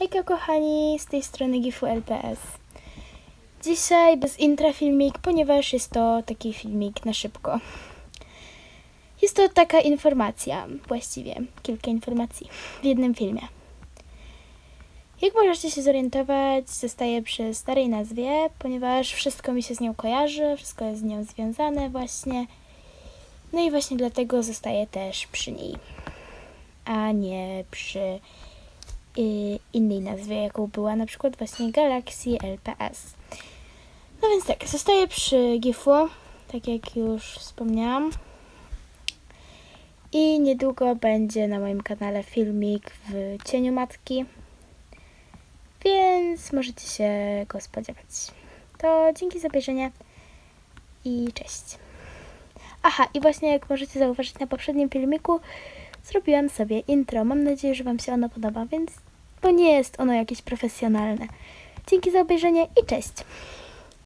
Hejka kochani, z tej strony GIFU LPS. Dzisiaj bez intra filmik, ponieważ jest to taki filmik na szybko. Jest to taka informacja, właściwie kilka informacji w jednym filmie. Jak możecie się zorientować, zostaję przy starej nazwie, ponieważ wszystko mi się z nią kojarzy, wszystko jest z nią związane właśnie. No i właśnie dlatego zostaję też przy niej, a nie przy innej nazwie, jaką była na przykład właśnie Galaxy LPS. No więc tak, zostaję przy GIF-u, tak jak już wspomniałam. I niedługo będzie na moim kanale filmik w cieniu matki, więc możecie się go spodziewać. To dzięki za obejrzenie i cześć. Aha, i właśnie jak możecie zauważyć na poprzednim filmiku, zrobiłam sobie intro. Mam nadzieję, że Wam się ono podoba, więc bo nie jest ono jakieś profesjonalne. Dzięki za obejrzenie i cześć!